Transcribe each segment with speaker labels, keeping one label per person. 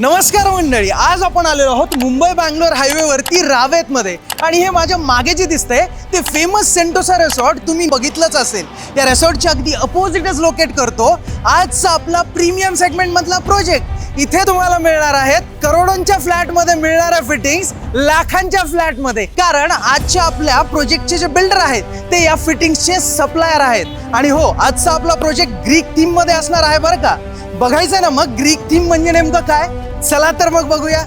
Speaker 1: नमस्कार मंडळी आज आपण आलेलो आहोत मुंबई बँगलोर हायवेवरती रावेतमध्ये. आणि हे माझ्या मागे जे दिसतंय ते फेमस सेंटोसा रेसॉर्ट तुम्ही बघितलंच असेल. या रेसॉर्टच्या अगदी अपोजिटच लोकेट करतो आजचा आपला प्रीमियम सेगमेंटमधला प्रोजेक्ट इथे तुम्हाला मिळणार आहेत करोडोंच्या फ्लॅटमध्ये मिळणाऱ्या फिटिंग्स लाखांच्या फ्लॅटमध्ये कारण आजच्या आपल्या प्रोजेक्टचे जे बिल्डर आहेत ते या फिटिंग्सचे सप्लायर आहेत. आणि हो आजचा आपला प्रोजेक्ट ग्रीक थीममध्ये असणार आहे बरं का. बघायचं ना मग ग्रीक थीम म्हणजे नेमकं काय? चला तर मग बघूया.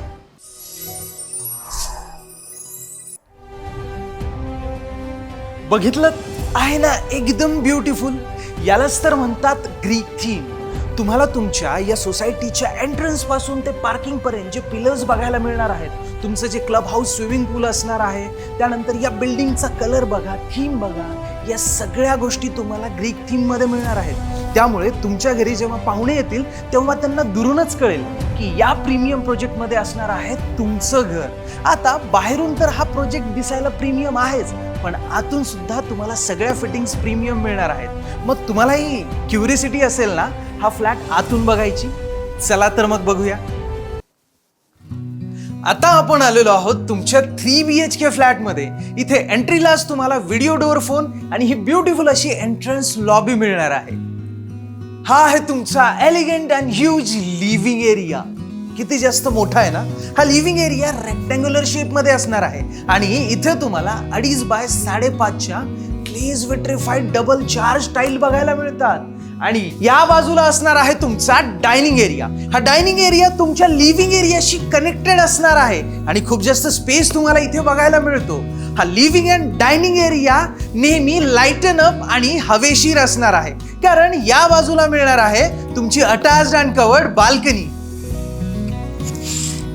Speaker 1: बघितलं? आहे ना एकदम ब्युटिफुल यालाच तर म्हणतात ग्रीक थीम तुम्हाला तुमच्या या सोसायटीच्या एंट्रन्सपासून ते पार्किंग पर्यंत जे पिलर्स बघायला मिळणार आहेत तुमचं जे क्लब हाऊस स्विमिंग पूल असणार आहे त्यानंतर या बिल्डिंगचा कलर बघा थीम बघा या सगळ्या गोष्टी तुम्हाला ग्रीक थीममध्ये मिळणार आहेत. त्यामुळे तुमच्या घरी जेव्हा पाहुणे येतील तेव्हा त्यांना दुरूनच कळेल की या प्रीमियम प्रोजेक्टमध्ये असणार आहे तुमचं घर. आता बाहेरून तर हा प्रोजेक्ट दिसायला प्रीमियम आहेच पण आतून सुद्धा तुम्हाला सगळ्या फिटिंग्स प्रीमियम मिळणार आहेत. मग तुम्हालाही क्युरिसिटी असेल ना हा फ्लॅट आतून बघायची? चला तर मग बघूया. आता आपण आलेलो आहोत तुमच्या थ्री बी एच के फ्लॅटमध्ये इथे एंट्रीलाच तुम्हाला व्हिडिओ डोअर फोन आणि ही ब्युटिफुल अशी एंट्रन्स लॉबी मिळणार आहे. हा आहे तुमचा elegant and huge living area किती जास्त मोठा आहे ना? हा लिव्हिंग एरिया रेक्टँग्युलर शेपमध्ये असणार आहे. आणि इथे तुम्हाला अडीच बाय साडेपाचच्या क्लेज विट्रिफाईड डबल चार्ज टाईल बघायला मिळतात. आणि या बाजूला असणार आहे तुमचा डायनिंग एरिया. हा डायनिंग एरिया तुमच्या लिव्हिंग एरियाशी कनेक्टेड असणार आहे. आणि खूप जास्त स्पेस तुम्हाला इथे बघायला मिळतो. हा लिव्हिंग अँड डायनिंग एरिया नेहमी लाईटन अप आणि हवेशीर असणार आहे. कारण या बाजूला मिळणार आहे तुमची अटॅच्ड अँड कवर्ड बाल्कनी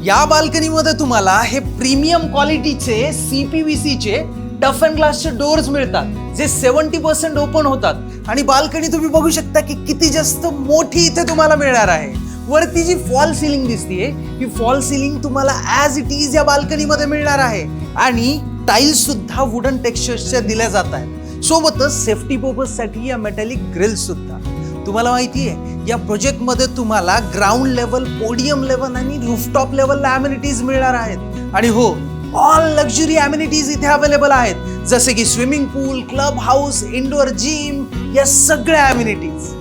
Speaker 1: या बाल्कनीमध्ये तुम्हाला हे प्रीमियम क्वालिटीचे सीपीव्हीसीचे टफ अँड ग्लासचे डोअर्स मिळतात. जे सेवन्टी पर्सेंट ओपन होतात. आणि बाल्कनी तुम्ही बघू शकता की किती जास्त मोठी इथे तुम्हाला मिळणार आहे. वरती जी फॉल सिलिंग दिसतीये ही फॉल सिलिंग तुम्हाला ॲज इट इज या बाल्कनीमध्ये मिळणार आहे. आणि टाईल्स सुद्धा वुडन टेक्स्चर्सच्या दिल्या जात आहेत. सोबतच सेफ्टी पर्पजसाठी या मेटॅलिक ग्रिल्स सुद्धा. तुम्हाला माहिती आहे या प्रोजेक्टमध्ये तुम्हाला ग्राउंड लेवल पोडियम लेवल आणि रूफटॉप लेवलला अम्युनिटीज मिळणार आहेत. आणि हो ऑल लक्झरी अम्युनिटीज इथे अवेलेबल आहेत. जसे की swimming pool club house indoor gym या सगळ्या अम्युनिटीज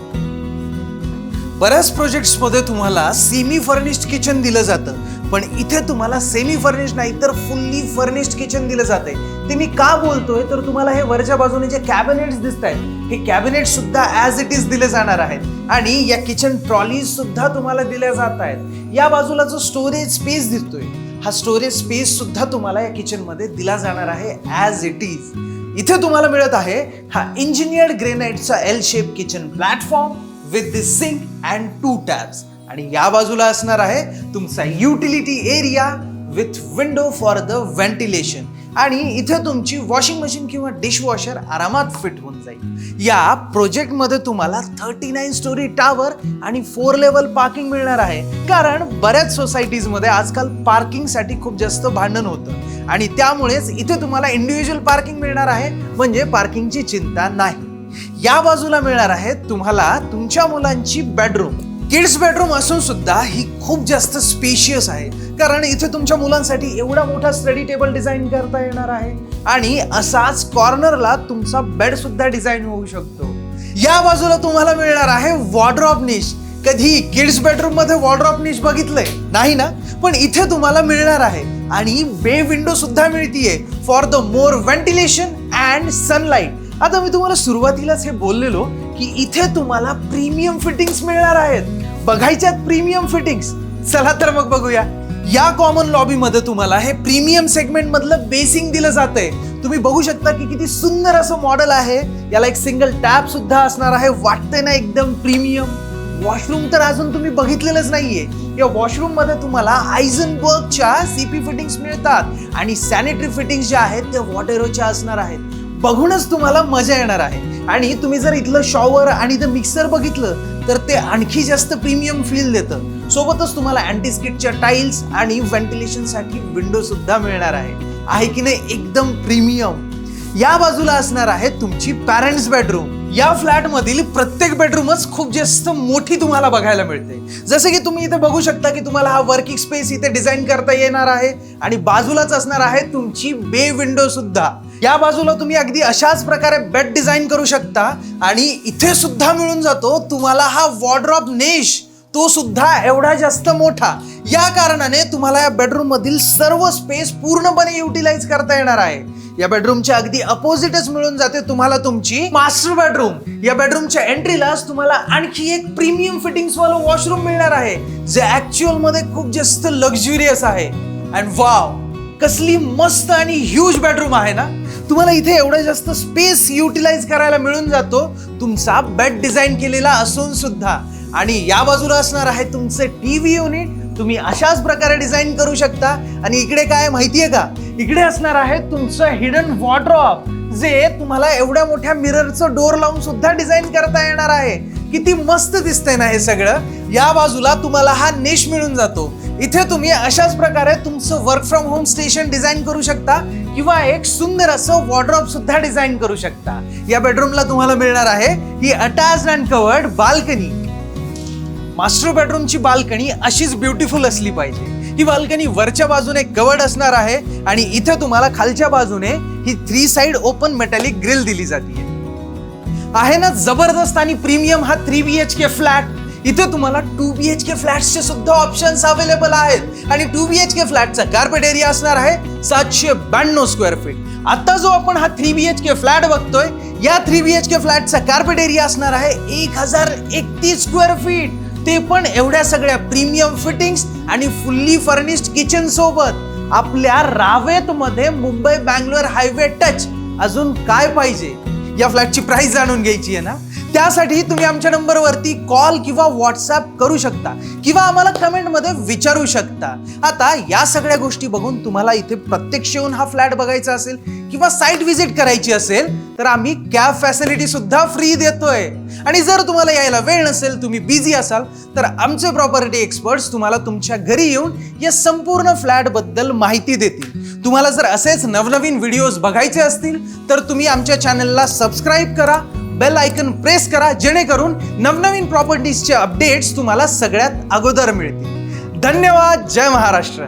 Speaker 1: बऱ्याच प्रोजेक्ट्समध्ये तुम्हाला सेमी फर्निश्ड किचन दिलं जातं. पण इथे तुम्हाला सेमी फर्निश्ड नाही तर फुल्ली फर्निश्ड किचन दिलं जाते ते मी का बोलतोय? तर तुम्हाला हे वरच्या बाजूने जे कॅबिनेट्स दिसत आहेत हे कॅबिनेट सुद्धा ॲज इट इज दिले जाणार आहेत. आणि या किचन ट्रॉलीज सुद्धा तुम्हाला दिल्या जात आहेत. या बाजूला जो स्टोरेज स्पेस दिसतोय हा स्टोरेज स्पेस सुद्धा तुम्हाला या किचनमध्ये दिला जाणार आहे ॲज इट इज इथे तुम्हाला मिळत आहे हा engineered ग्रेनाइटचा L shape kitchen platform with this sink and two taps आणि या बाजूला असणार आहे तुमचा utility area with window for the ventilation आणि इथे तुमची वॉशिंग मशीन किंवा डिशवॉशर आरामात फिट होऊन जाईल. या प्रोजेक्टमध्ये तुम्हाला थर्टी नाईन स्टोरी टावर आणि फोर लेवल पार्किंग मिळणार आहे. कारण बऱ्याच सोसायटीजमध्ये आजकाल पार्किंगसाठी खूप जास्त भांडण होतं. आणि त्यामुळेच इथे तुम्हाला इंडिव्हिज्युअल पार्किंग मिळणार आहे. म्हणजे पार्किंगची चिंता नाही. या बाजूला मिळणार आहे तुम्हाला तुमच्या मुलांची बेडरूम किड्स बेडरूम असून सुद्धा ही खूप जास्त स्पेशियस आहे. कारण इथे तुमच्या मुलांसाठी एवढा मोठा स्टडी टेबल डिझाईन करता येणार आहे. आणि असाच कॉर्नरला तुमचा बेड सुद्धा डिझाईन होऊ शकतो. या बाजूला तुम्हाला मिळणार आहे वॉर्ड्रॉप निश कधी किड्स बेडरूममध्ये वॉर्ड्रॉप निश बघितलंय. नाही ना? पण इथे तुम्हाला मिळणार आहे. आणि बे विंडो सुद्धा मिळतीये for the more ventilation and sunlight आता मी तुम्हाला सुरुवातीलाच हे बोललेलो की इथे तुम्हाला प्रीमियम फिटिंग्स मिळणार आहेत. बघायच्यात प्रीमियम फिटिंग्स चला तर मग बघूया. या कॉमन लॉबीमध्ये तुम्हाला हे प्रीमियम सेगमेंट मधलं बेसिंग दिलं जातंय. तुम्ही बघू शकता की किती सुंदर असं मॉडेल आहे. याला एक सिंगल टॅप सुद्धा असणार आहे. वाटतंय ना एकदम प्रीमियम वॉशरूम तर अजून तुम्ही बघितलेलंच नाहीये. या वॉशरूममध्ये तुम्हाला आयझनबर्गच्या सीपी फिटिंग्स मिळतात. आणि सॅनिटरी फिटिंग्स ज्या आहेत त्या वॉटेरोच्या असणार आहेत. बघूनच तुम्हाला मजा येणार आहे. आणि तुम्ही जर इथलं शॉवर आणि इथं मिक्सर बघितलं तर ते आणखी जास्त प्रीमियम फील देतं. सोबतच तुम्हाला अँटीस्किटच्या टाईल्स आणि व्हेंटिलेशनसाठी विंडो सुद्धा मिळणार आहे. आहे की नाही? एकदम प्रीमियम या बाजूला असणार आहे तुमची पॅरेंट्स बेडरूम या फ्लॅट मधील प्रत्येक बेडरूमच खूप जास्त मोठी तुम्हाला बघायला मिळते. जसं की तुम्ही इथे बघू शकता की तुम्हाला हा वर्किंग स्पेस इथे डिझाईन करता येणार आहे आणि बाजूलाच असणार आहे तुमची बे विंडो सुद्धा. या बाजूला तुम्ही अगदी अशाच प्रकारे बेड डिझाईन करू शकता आणि इथे सुद्धा मिळून जातो तुम्हाला हा वॉर्ड्रॉप नेश तो सुद्धा एवढा जास्त मोठा. या कारणाने तुम्हाला या बेडरूम मधील सर्व स्पेस पूर्णपणे युटिलाइज करता येणार आहे. या बेडरूमच्या अगदी अपोजिटच मिळून जाते तुम्हाला तुमची मास्टर बेडरूम या बेडरूमच्या एंट्रीलाच तुम्हाला आणखी एक प्रीमियम फिटिंग्स वाला वॉशरूम मिळणार आहे. जे ऍक्च्युअलमध्ये खूप जास्त लक्झुरियस आहे. अँड वाव कसली मस्त आणि ह्यूज बेडरूम आहे ना? तुम्हाला इथे एवढा जास्त स्पेस युटिलाइज करायला मिळून जातो. तुमचा बेड डिझाईन केलेला असून सुद्धा. आणि या बाजूला असणार आहे तुमचे टीव्ही युनिट तुम्ही अशाच प्रकारे डिझाईन करू शकता. आणि इकडे काय माहिती आहे का? इकडे असणार आहे तुमचं हिडन वॉर्ड्रॉप जे तुम्हाला एवढ्या मोठ्या मिररचं डोर लावून सुद्धा डिझाईन करता येणार आहे. किती मस्त दिसतंय ना हे सगळं. या बाजूला तुम्हाला हा नेश मिळून जातो. इथे तुम्ही अशाच प्रकारे तुमचं work from home station design करू शकता किंवा एक सुंदर असं वॉर्ड्रॉप सुद्धा डिझाईन करू शकता. या बेडरूमला तुम्हाला मिळणार आहे ही attach and covered balcony master बेडरूमची balcony अशीच ब्युटिफुल असली पाहिजे. ही बाल्कनी वरच्या बाजूने कवर्ड असणार आहे आणि इथे तुम्हाला खालच्या बाजूने ही three side open metallic grill दिली जाते आहे ना जबरदस्त आणि प्रीमियम हा three B H K flat इथे तुम्हाला टू बी एच के फ्लॅटचे सुद्धा ऑप्शन्स अवेलेबल आहेत. आणि टू बी एच के फ्लॅटचा कार्पेट एरिया असणार आहे सातशे ब्याण्णव स्क्वेअर फीट आता जो आपण हा three B H K flat बघतोय या थ्री बी एच के फ्लॅटचा कार्पेट एरिया असणार आहे एक हजार एकतीस स्क्वेअर फीट ते पण एवढ्या सगळ्या प्रीमियम फिटिंग्स आणि फुल्ली फर्निश्ड किचन सोबत. आपल्या रावेत मध्ये मुंबई बँगलोर हायवे टच. अजून काय पाहिजे? या फ्लॅटची प्राइस जाणून घ्यायची आहे ना? त्यासाठी तुम्ही आमच्या नंबरवरती कॉल किंवा व्हॉट्सअप करू शकता. किंवा आम्हाला कमेंटमध्ये विचारू शकता. आता या सगळ्या गोष्टी बघून तुम्हाला इथे प्रत्यक्ष येऊन हा फ्लॅट बघायचा असेल किंवा साईट व्हिजिट करायची असेल तर आम्ही कॅब फॅसिलिटी सुद्धा फ्री देतोय. आणि जर तुम्हाला यायला वेळ नसेल तुम्ही बिझी असाल तर आमचे प्रॉपर्टी एक्सपर्ट्स तुम्हाला तुमच्या घरी येऊन या संपूर्ण फ्लॅटबद्दल माहिती देतील. तुम्हाला जर असेच नवनवीन व्हिडिओज बघायचे असतील तर तुम्ही आमच्या चॅनलला सबस्क्राईब करा बेल आयकन प्रेस करा जेणेकरून नवनवीन प्रॉपर्टीजचे अपडेट्स तुम्हाला सगळ्यात अगोदर मिळतील. धन्यवाद जय महाराष्ट्र.